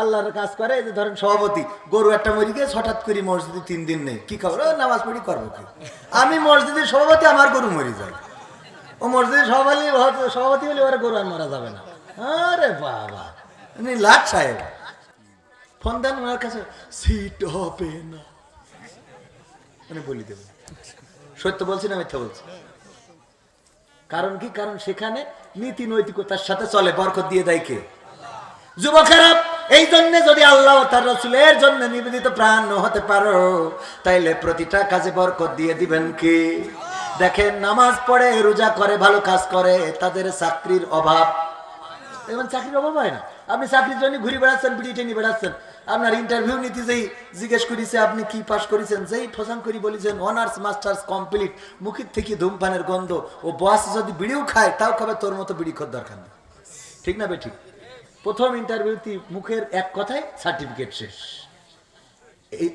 আল্লাহর কাজ করে যে ধরেন সভাপতি, গরু একটা মরি গেছে হঠাৎ করে মসজিদে তিন দিন নেই, কি খবর? নামাজ পড়ি করব কি? আমি মসজিদের সভাপতি, আমার গরু মরি যায়। ও মসজিদের সভাপতি সভাপতি হলে ওরা গরু আর মারা যাবে না। আরে বাবা, উনি লাট সাহেব। ফোন দেন ওনার কাছে, সিট হবে না। আমি বলি দেব সত্য বলছি না মিথ্যা বলছি? কারণ কি? কারণ সেখানে নীতি নৈতিকতার সাথে চলে, বরকত দিয়ে দেয় কে? যুবকেরা এই জন্য যদি আল্লাহ তার রসুলের জন্য নিবেদিত প্রাণ হতে পারো, তাইলে প্রতিটা কাজে বরকত দিয়ে দিবেন কি? দেখেন, নামাজ পড়ে, রোজা করে, ভালো কাজ করে, তাদের চাকরির অভাব। এবং চাকরির অভাব হয় না। আপনি চাকরির জন্য ঘুরে বেড়াচ্ছেন বিড়ি টেনে বেড়াচ্ছেন। আপনার ইন্টারভিউ নিতে যেই জিজ্ঞেস করেছে, আপনি কি পাশ করেছেন? যেই ঠোসাং করি বলেছেন অনার্স মাস্টার্স কমপ্লিট মুখের থেকে ধূমপানের গন্ধ। ও বস যদি বিড়িও খায়, তাও খাবে, তোর মতো বিড়ি খোর দরকার নেই ঠিক না বে ঠিক? প্রথম ইন্টারভিউতে মুখের এক কথায় সার্টিফিকেট শেষ।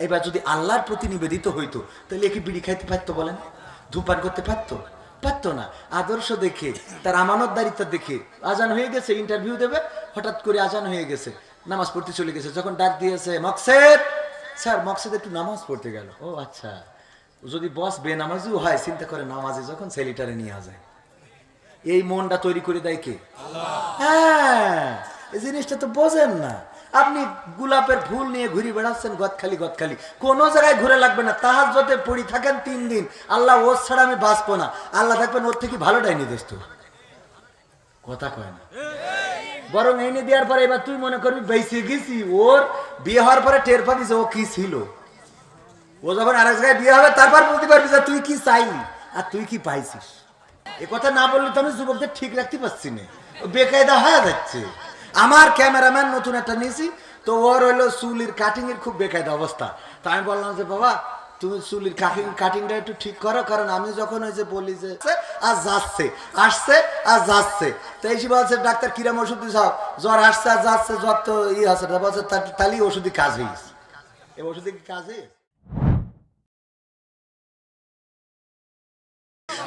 এবার যদি আল্লাহর প্রতি নিবেদিত হইতো তাহলে কি বিড়ি খাইতে পারতো বলেন? ধূমপান করতে পারতো? পারতো না। আদর্শ দেখে তার আমানতদারিতা দেখে আজান হয়ে গেছে ইন্টারভিউ দেবে হঠাৎ করে আজান হয়ে গেছে নামাজ পড়তে চলে গেছে যখন ডাক দিয়েছে মকসেদ! স্যার মকসেদ একটু নামাজ পড়তে গেল। ও আচ্ছা। যদি বস বেনামাজিও হয় চিন্তা করে নামাজে যখন সেলিটারে নিয়ে যায়। এই মনটা তৈরি করে দেয় কে? হ্যাঁ। এই জিনিসটা তো বোঝেন না। আপনি গোলাপের ফুল নিয়ে ঘুরে বেড়াচ্ছেন গদখালি গদখালি। কোনো জায়গায় ঘুরে লাগবে না। তাহার যতে পড়ি থাকেন তিন দিন। আল্লাহ ওর ছাড়া আমি বাঁচবো না। আল্লাহ থাকবেন ওর থেকে ভালো ডাইনি দেশ তো। কথা কয় না। বরং এনে দেওয়ার পরে এবার তুই মনে করবি, বেঁচে গেছি। ওর বিয়ে হওয়ার পরে টের পাবি যে ও কি ছিল। ও যখন আরেক জায়গায় বিয়ে হবে, তারপর বলতে পারবি যে তুই কি চাইলি আর তুই কি পাইছিস। এ কথা না বললে তো আমি যুবকদের ঠিক রাখতে পারছি না। বেকায়দা হয়ে যাচ্ছে। আমার ক্যামেরাম্যান নতুন একটা নিয়েছি, তো ওর হইল চুলির কাটিং এর খুব বেকায়দা অবস্থা। তা আমি বললাম যে, বাবা, তুমি চুলির কাটিং কাটিংটা একটু ঠিক করো, কারণ আমি যখন ওই যে বলি যে, আর যাচ্ছে, আসছে, আর যাচ্ছে। তো এই বলছে, ডাক্তার, কিরাম ওষুধ দিছ? জ্বর আসছে, আর যাচ্ছে, জ্বর তো ই আছে। বলছে, তা- তাহলেই ওষুধই কাজ হয়েছে এই ওষুধে কি কাজ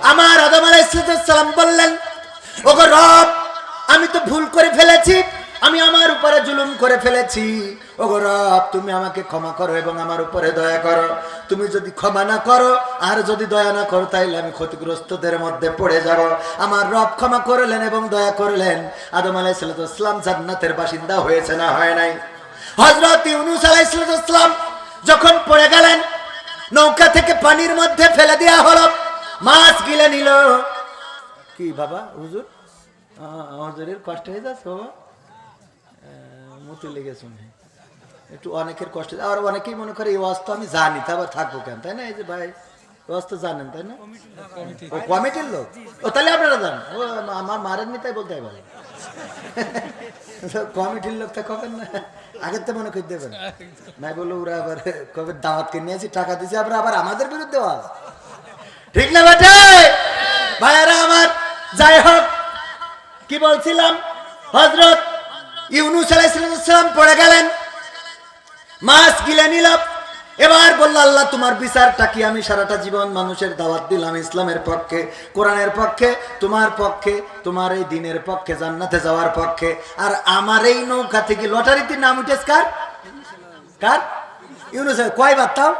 আমার আদম আলাইসালাম বললেন, ওগো রব আমি তো ভুল করে ফেলেছি। আমি আমার উপরে জুলুম করে ফেলেছি। ওগো রব, তুমি আমাকে ক্ষমা করো এবং আমার উপরে দয়া করো। তুমি যদি ক্ষমা না করো, আর যদি দয়া না করো, তাইলে আমি ক্ষতিগ্রস্তদের মধ্যে পড়ে যাব। আমার রব ক্ষমা করলেন এবং দয়া করলেন। আদম আলাইসালাম জান্নাতের বাসিন্দা হয়েছে না হয় নাই। হজরত ইউনুস আলাইসালাম যখন পড়ে গেলেন, নৌকা থেকে পানির মধ্যে ফেলে দেওয়া হলো। মাছ গিলে নিল। কি বাবা, হুজুর? আ- হুজুরের কষ্ট হয়ে যাচ্ছে, বাবা। লেগে শুনে। একটু অনেকের কষ্ট আর অনেকেই মনে করে এই অস্ত আমি জানি, তা আবার থাকব কেন? তাই না? এই যে ভাই জানেন, তাই না? ও কমিটির লোক? ও, তাহলে আপনারা জান ও আমার মারেননি তাই বলতে হয় বলে কমিটির লোক তা কবেন না? আগের তো মনে করে দেবেন। নাই বলল ওরা আবার কবে দাওয়াত কিনে নিয়েছি, টাকা দিয়েছি, আবার আবার আমাদের বিরুদ্ধে ঠিক না, বেটে? ভাইয়ারা আমার, যাই হোক কি বলছিলাম? হজরত ইউনুস আলাইসালাম পড়ে গেলেন। মাছ গিলে নিল। এবার বলল, আল্লাহ, তোমার বিচারটা কি? আমি সারাটা জীবন মানুষের দাওয়াত দিলাম ইসলামের পক্ষে, কোরআনের পক্ষে, তোমার পক্ষে, তোমার এই দিনের পক্ষে, জান্নাতে যাওয়ার পক্ষে। আর আমার এই নৌকা থেকে লটারিতে নাম উঠেছ কার? কার? ইউনুস কয়বার তাও?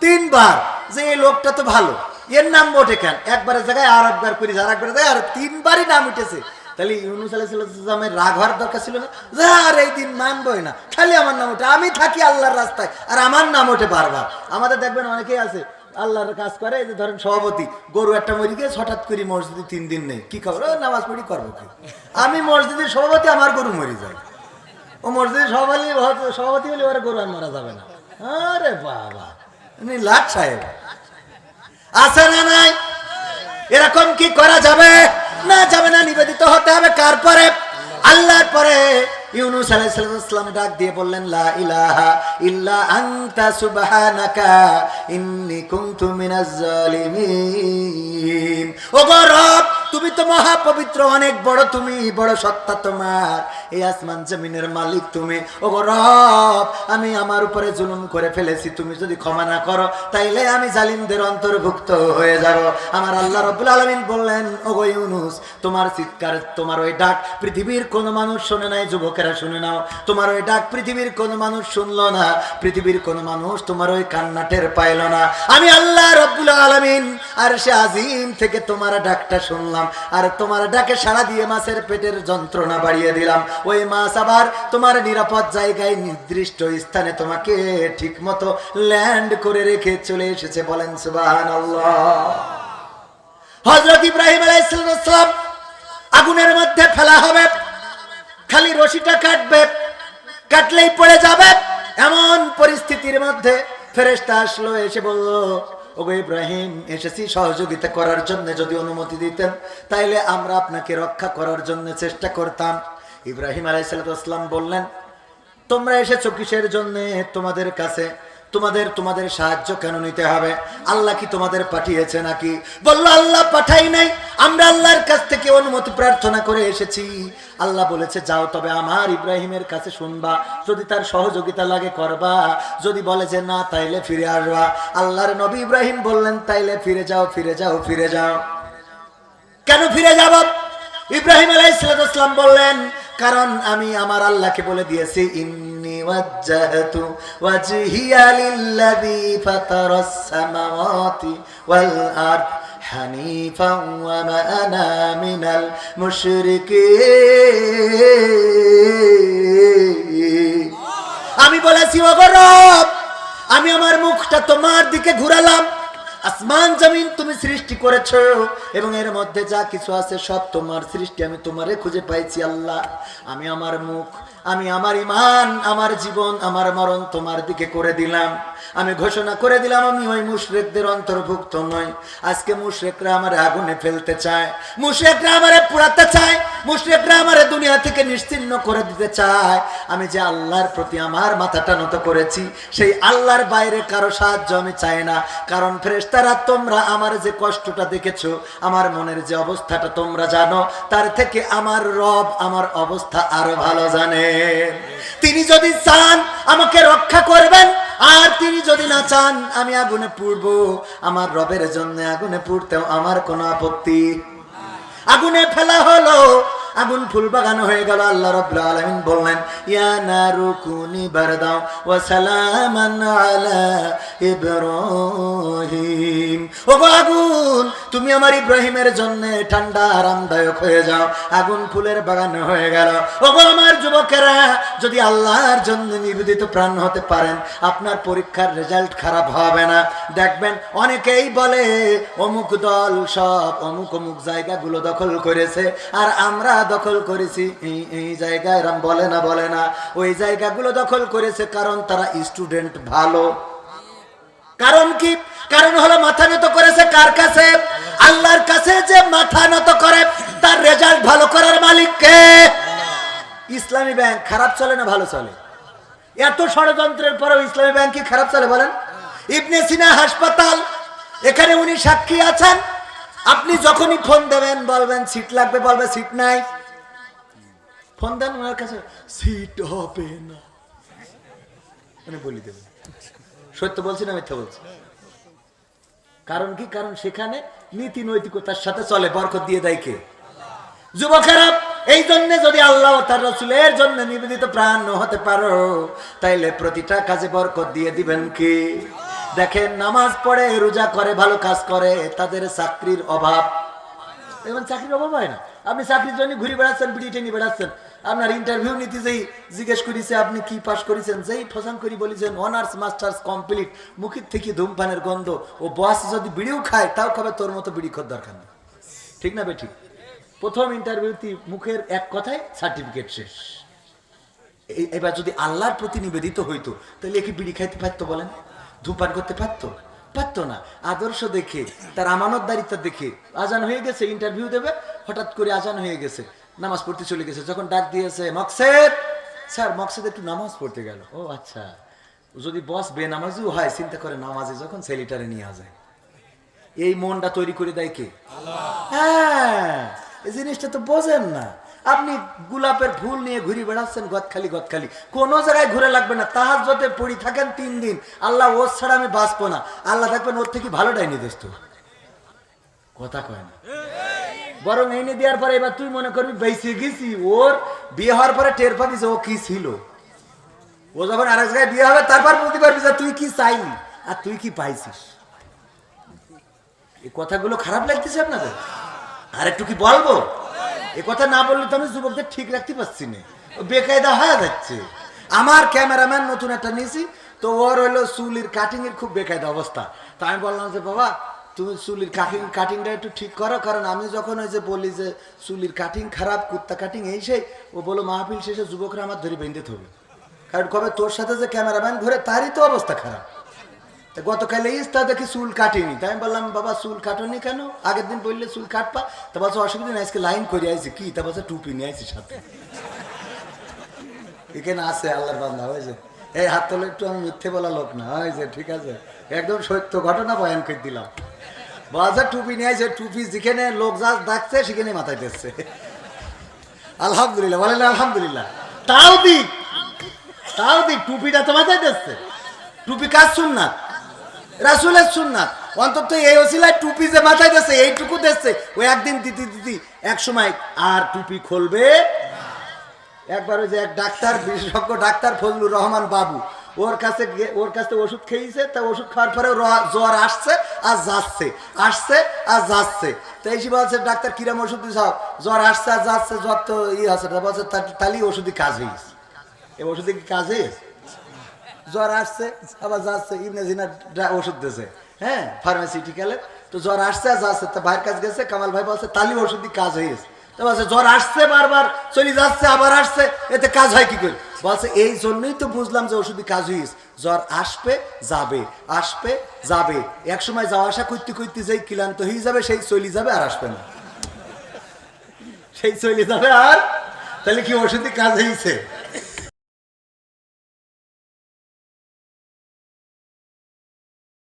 তিনবার। যে এই লোকটা তো ভালো। এর নাম ওঠে কেন? একবারের জায়গায় আর একবার করি আর একবার জায়গায় আর তিনবারই নাম উঠেছে। তাহলে ইউনুস আলাইসালামের রাগ হওয়ার দরকার ছিল না? যে আর এই দিন মানবই না। খালি আমার নাম ওঠে। আমি থাকি আল্লাহর রাস্তায়, আর আমার নাম ওঠে বারবার। আমাদের দেখবেন অনেকেই আছে, আল্লাহর কাজ করে যে ধরেন সভাপতি, গরু একটা মরি গেছে হঠাৎ করে মসজিদে তিন দিন নেই। কি খবর? নামাজ পড়ি, করব কি? আমি মসজিদের সভাপতি, আমার গরু মরি যায়। ও মসজিদের সভাপতি সভাপতি হলে ওরা গরু আর মারা যাবে না। আরে বাবা, উনি লাট সাহেব। আছে না নাই? এরকম কি করা যাবে? না যাবে না, নিবেদিত হতে হবে। কার পরে? আল্লাহর পরে। ইউনুস আলাইহিসসালাম ডাক দিয়ে বললেন, লা ইলাহা ইল্লা আনতা সুবহানাকা, ইন্নী কুনতু মিনাজ জালিমিন ও গো রব তুমি তো মহাপবিত্র, অনেক বড় তুমি, বড় সত্তা তোমার। এই আসমান জমিনের মালিক তুমি। ও রব, আমি আমার উপরে জুলুম করে ফেলেছি, তুমি যদি ক্ষমা না করো, তাইলে আমি জালিমদের অন্তর্ভুক্ত হয়ে যাব। আমার আল্লাহ রব্বুল আলমিন বললেন ও গো ইউনুস, তোমার চিৎকার, তোমার ওই ডাক পৃথিবীর কোনো মানুষ শোনে নাই, যুবকেরা শুনে নাও। তোমার ওই ডাক পৃথিবীর কোনো মানুষ শুনলো না। পৃথিবীর কোনো মানুষ তোমার ওই কান্নাটের পাইল না। আমি আল্লাহ রব্বুল আলমিন, আর সে আজিম থেকে তোমার ডাকটা শুনলাম। আর তোমার ডাকে সাড়া দিয়ে মাছের পেটের যন্ত্রণা বাড়িয়ে দিলাম। ওই মাছ আবার তোমার নিরাপদ জায়গায়, নির্দিষ্ট স্থানে তোমাকে ঠিক মতো ল্যান্ড করে রেখে চলে এসেছে বলেন সুবাহান হজরত ইব্রাহিম আলাইসালাম আগুনের মধ্যে ফেলা হবে। খালি রশিটা কাটবে, কাটলেই পড়ে যাবে। এমন পরিস্থিতির মধ্যে ফেরেশতা আসলো, এসে বলল ওগো ইব্রাহিম, এসেছি সহযোগিতা করার জন্য যদি অনুমতি দিতেন, তাইলে আমরা আপনাকে রক্ষা করার জন্য চেষ্টা করতাম। ইব্রাহিম আলাইসালাম বললেন, তোমরা এসেছ কিসের জন্য? তোমাদের কাছে তোমাদের তোমাদের সাহায্য কেন নিতে হবে? আল্লাহ কি তোমাদের পাঠিয়েছে নাকি? বলল, আল্লাহ পাঠাই নাই। আমরা আল্লাহর কাছ থেকে অনুমতি প্রার্থনা করে এসেছি। আল্লাহ বলেছে, যাও, তবে আমার ইব্রাহিমের কাছে শুনবা। যদি তার সহযোগিতা লাগে, করবা। যদি বলে যে না, তাইলে ফিরে আসবা। আল্লাহর নবী ইব্রাহিম বললেন, তাইলে ফিরে যাও ফিরে যাও ফিরে যাও। কেন ফিরে যাব? ইব্রাহিম আলাইসালাম বললেন, কারণ আমি আমার আল্লাহকে বলে দিয়েছি আমি বলেছি, ওগো রব, আমি আমার মুখটা তোমার দিকে ঘুরালাম। আসমান, জমিন তুমি সৃষ্টি করেছ এবং এর মধ্যে যা কিছু আছে সব তোমার সৃষ্টি, আমি তোমারে খুঁজে পাইছি আল্লাহ। আমি আমার মুখ আমি আমার ইমান আমার জীবন, আমার মরণ তোমার দিকে করে দিলাম। আমি ঘোষণা করে দিলাম, আমি ওই মুশরেকদের অন্তর্ভুক্ত নই। আজকে মুশরেকরা আমার আগুনে ফেলতে চায়। মুশরেকরা আমারে পুরাতে চায়। মুশরেকরা আমারে দুনিয়া থেকে নিশ্চিন্ন করে দিতে চায়। আমি যে আল্লাহর প্রতি আমার মাথাটা নত করেছি, সেই আল্লাহর বাইরে কারও সাহায্য আমি চাই না। কারণ ফেরেশতারা, তোমরা আমার যে কষ্টটা দেখেছ, আমার মনের যে অবস্থাটা তোমরা জানো, তার থেকে আমার রব আমার অবস্থা আরও ভালো জানে। তিনি যদি চান আমাকে রক্ষা করবেন, আর তিনি যদি না চান, আমি আগুনে পুড়ব। আমার রবের জন্য আগুনে পুড়তেও আমার কোনো আপত্তি। আগুনে ফেলা হলো, আগুন ফুল বাগানো হয়ে গেল। আল্লাহ রাব্বুল আলামিন বললেন, ইয়া নারু কুনি বারদাও ওয়া সালামান আলা ইব্রাহিম। ও আগুন তুমি আমার ইব্রাহিমের জন্য ঠান্ডা, আরামদায়ক হয়ে যাও। আগুন ফুলের বাগান হয়ে গেল। ও গো আমার যুবকেরা, যদি আল্লাহর জন্য নিবেদিত প্রাণ হতে পারেন, আপনার পরীক্ষার রেজাল্ট খারাপ হবে না। দেখবেন অনেকেই বলে, অমুক দল সব অমুক অমুক জায়গাগুলো দখল করেছে, আর আমরা দখল করেছি। এই এই জায়গায় এরম বলে না বলে না। ওই জায়গাগুলো দখল করেছে কারণ তারা স্টুডেন্ট ভালো। কারণ কি? কারণ হলো মাথা নত করেছে কার কাছে? আল্লাহর কাছে যে মাথা নত করে, তার রেজাল্ট ভালো করার মালিক কে? ইসলামী ব্যাংক, খারাপ চলে না ভালো চলে? এত ষড়যন্ত্রের পরেও ইসলামী ব্যাংক কি খারাপ চলে বলেন? ইবনে সিনা হাসপাতাল, এখানে উনি সাক্ষী আছেন। আপনি যখনই ফোন দেবেন, বলবেন সিট লাগবে? বলবে সিট নাই। ফোন দেন ওনার কাছে সিট হবে না। উনি বলি দেবেন। সত্য বলছি না মিথ্যা বলছি? কারণ কি? কারণ সেখানে নীতি নৈতিকতার সাথে চলে, বরকত দিয়ে দেয় কে? যুবকেরা, এই জন্য যদি আল্লাহ তার রসুলের জন্য নিবেদিত প্রাণ হতে পারো, তাইলে প্রতিটা কাজে বরকত দিয়ে দিবেন কি? দেখেন, নামাজ পড়ে, রোজা করে, ভালো কাজ করে, তাদের চাকরির অভাব। এখন চাকরির অভাব হয় না। আপনি চাকরির জন্য ঘুরে বেড়াচ্ছেন বিড়ি টেনে বেড়াচ্ছেন। আপনার ইন্টারভিউ নিতে যেই জিজ্ঞেস করেছে, আপনি কি পাস করেছেন? যেই ফসান করি বলেছেন অনার্স মাস্টার্স কমপ্লিট মুখের থেকে ধূমপানের গন্ধ। ও বস যদি বিড়িও খায়, তাও খাবে, তোর মতো বিড়ি খোর দরকার নেই। ঠিক না বেঠিক? প্রথম ইন্টারভিউতে মুখের এক কথায় সার্টিফিকেট শেষ। এবার যদি আল্লাহর প্রতি নিবেদিত হইতো, তাহলে কি বিড়ি খাইতে পারতো বলেন? ধূমপান করতে পারতো? পারতো না। আদর্শ দেখে, তার আমানতদারিতা দেখে, আজান হয়ে গেছে ইন্টারভিউ দেবে, হঠাৎ করে আজান হয়ে গেছে। নামাজ পড়তে চলে গেছে। যখন ডাক দিয়েছে, মকসেদ! স্যার, মকসেদ একটু নামাজ পড়তে গেল। ও আচ্ছা। যদি বস বে নামাজিও হয়, চিন্তা করে নামাজে যখন সেলিটারে নিয়ে যায়। এই মনটা তৈরি করে দেয় কে? হ্যাঁ এই জিনিসটা তো বোঝেন না। আপনি গোলাপের ফুল নিয়ে ঘুরে বেড়াচ্ছেন গদখালি গদখালি। কোনো জায়গায় ঘুরে লাগবে না। তাহার যতে পড়ি থাকেন তিন দিন। আল্লাহ ওর ছাড়া আমি বাঁচবো না। আল্লাহ থাকবেন ওর থেকে ভালোটাই ডাইনি দেশ তো। কথা কয় না। বরং এনে দেওয়ার পরে এবার তুই মনে করবি বেঁচে গেছি, ওর বিয়ে হওয়ার পরে টের পাবি যে ও কি ছিল। ও যখন আরেক জায়গায় বিয়ে হবে, তারপর বলতে পারবি যে তুই কি চাইনি আর তুই কি পাইছিস। এই কথাগুলো খারাপ লাগতেছে আপনাদের? আর একটু কি বলব? এ কথা না বললে তো আমি যুবকদের ঠিক রাখতে পারছি না। বেকায়দা হয়ে যাচ্ছে। আমার ক্যামেরাম্যান নতুন একটা নিয়েছি, তো ওর হলো চুলির কাটিং এর খুব বেকায়দা অবস্থা। তা আমি বললাম যে, বাবা তুমি চুলির কাটিং কাটিংটা একটু ঠিক করো, কারণ আমি যখন ওই যে বলি যে চুলির কাটিং খারাপ, কুত্তা কাটিং এই সেই, ও বলো মাহফিল শেষে যুবকরা আমার ধরে বেঁধে থবে। কারণ কবে তোর সাথে যে ক্যামেরাম্যান ঘুরে, তারই তো অবস্থা খারাপ। তা গতকালে ইস্তা দেখি চুল কাটিনি। তাই আমি বললাম, বাবা, চুল কাটনি কেন? আগের দিন বললে চুল কাটপা তা বলছে, অসুবিধা নেই, আজকে লাইন করে আইছি। কি? তা বলছে, টুপি নিয়ে আইছি সাথে। এখানে আছে আল্লাহর বান্ধা হয়েছে এই হাত তোলে একটু আমি মিথ্যে বলা লোক না হয়েছে ঠিক আছে। একদম সত্য ঘটনা বয়ান করে দিলাম। বলছে টুপি নিয়ে আইছে, টুপি যেখানে লোক যা ডাকছে, সেখানে মাথায় দিচ্ছে। আলহামদুলিল্লাহ, বলেন আলহামদুলিল্লাহ। তাও দিক তাও দিক, টুপিটা তো মাথায় দিচ্ছে। টুপি কাজ শুননাথ রাসুলের সুন্নাত। অন্তত এই ওসিলায় টুপি যে মাথায় দিচ্ছে, এইটুকু দিচ্ছে। ওই একদিন দিতি দিতি, এক সময় আর টুপি খুলবে একবার ওই যে এক ডাক্তার, বিশেষজ্ঞ ডাক্তার ফজলুর রহমান বাবু, ওর কাছে ওর কাছে ওষুধ খেয়েছে, তা ওষুধ খাওয়ার পরে জ্বর আসছে। আর যাচ্ছে। আসছে আর যাচ্ছে। তো এই বলছে, ডাক্তার, কিরাম ওষুধ দিছ? জ্বর আসছে আর যাচ্ছে, জ্বর তো ই আছে। বলছে, তা- তাহলেই ওষুধই কাজ হয়েছে এই ওষুধে কি কাজ হয়েছে জ্বর আসছে, আবার যাচ্ছে, ইবনে জিনা ওষুধ দিয়েছে হ্যাঁ ফার্মাসিউটিক্যালে তো জ্বর আসছে আর যাচ্ছে। তা ভাইয়ের কাছে গেছে? কামাল ভাই বলছে তালি ওষুধই কাজ হয়েছে তো বলছে, জ্বর আসছে বারবার, চলে যাচ্ছে, আবার আসছে, এতে কাজ হয় কি করে? বলছে, এই জন্যই তো বুঝলাম যে ওষুধই কাজ হয়েছে জ্বর আসবে, যাবে আসবে, যাবে। এক সময় যাওয়া আসা করতে করতে যেই ক্লান্ত হয়ে যাবে, সেই চলি যাবে আর আসবে না। সেই চলে যাবে আর? তাহলে কি ওষুধে কাজ হয়েছে?